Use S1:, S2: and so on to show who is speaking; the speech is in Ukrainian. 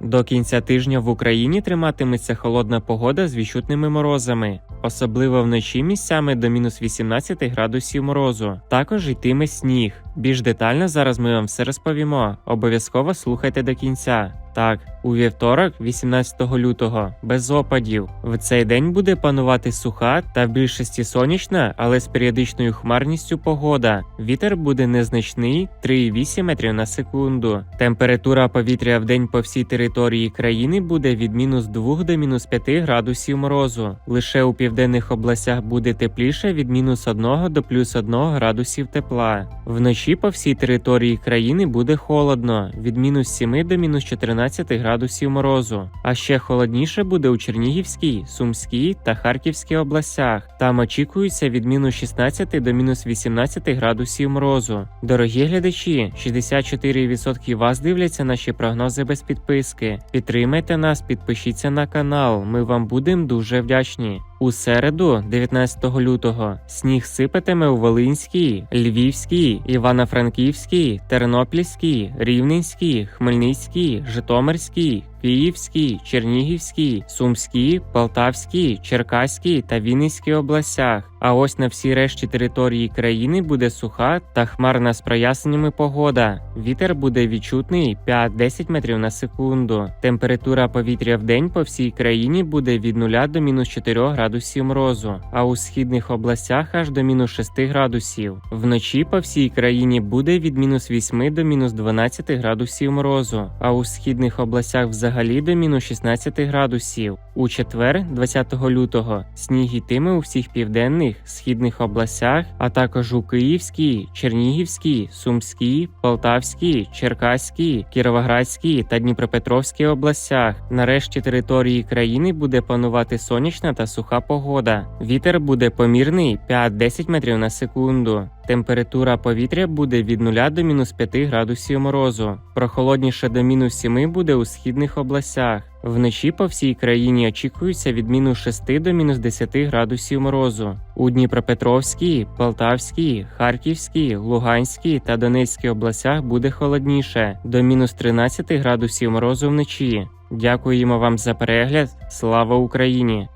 S1: До кінця тижня в Україні триматиметься холодна погода з відчутними морозами, особливо вночі місцями до мінус 18 градусів морозу. Також йтиме сніг. Більш детально зараз ми вам все розповімо. Обов'язково слухайте до кінця. Так, у вівторок, 18 лютого, без опадів. В цей день буде панувати суха та в більшості сонячна, але з періодичною хмарністю погода. Вітер буде незначний 3,8 метрів на секунду. Температура повітря в день по всій території країни буде від мінус 2 до мінус 5 градусів морозу. Лише у південних областях буде тепліше від мінус 1 до плюс 1 градусів тепла. Вночі по всій території країни буде холодно від мінус 7 до мінус 14 градусів морозу. А ще холодніше буде у Чернігівській, Сумській та Харківській областях. Там очікується від мінус 16 до мінус 18 градусів морозу. Дорогі глядачі, 64% вас дивляться наші прогнози без підписки. Підтримайте нас, підпишіться на канал. Ми вам будемо дуже вдячні. У середу, 19 лютого, сніг сипатиме у Волинській, Львівській, Івано-Франківській, Тернопільській, Рівненській, Хмельницькій, Житомирській, Київській, Чернігівській, Сумській, Полтавській, Черкаській та Вінницькій областях. А ось на всій решті території країни буде суха та хмарна з проясненнями погода. Вітер буде відчутний 5-10 метрів на секунду. Температура повітря в день по всій країні буде від 0 до мінус 4 градусів морозу, а у східних областях аж до мінус 6 градусів. Вночі по всій країні буде від мінус 8 до мінус 12 градусів морозу, а у східних областях взагалі до мінус 16 градусів. У четвер, 20 лютого, сніг йтиме у всіх південних, східних областях, а також у Київській, Чернігівській, Сумській, Полтавській, Черкаській, Кіровоградській та Дніпропетровській областях. Нарешті території країни буде панувати сонячна та суха погода. Вітер буде помірний 5-10 метрів на секунду. Температура повітря буде від 0 до мінус 5 градусів морозу. Прохолодніше до мінус 7 буде у східних областях. Вночі по всій країні очікується від мінус 6 до мінус 10 градусів морозу. У Дніпропетровській, Полтавській, Харківській, Луганській та Донецькій областях буде холодніше до мінус 13 градусів морозу вночі. Дякуємо вам за перегляд. Слава Україні!